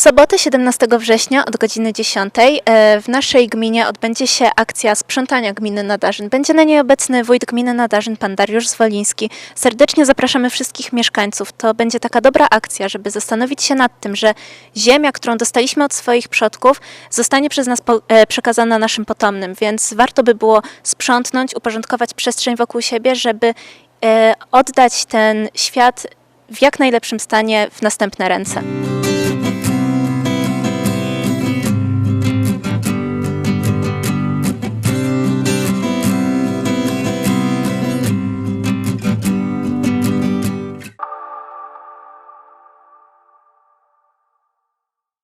W sobotę 17 września od godziny 10 e, w naszej gminie odbędzie się akcja sprzątania gminy Nadarzyn. Będzie na niej obecny wójt gminy Nadarzyn, pan Dariusz Zwoliński. Serdecznie zapraszamy wszystkich mieszkańców. To będzie taka dobra akcja, żeby zastanowić się nad tym, że ziemia, którą dostaliśmy od swoich przodków, zostanie przez nas e, przekazana naszym potomnym, więc warto by było sprzątnąć, uporządkować przestrzeń wokół siebie, żeby e, oddać ten świat w jak najlepszym stanie w następne ręce.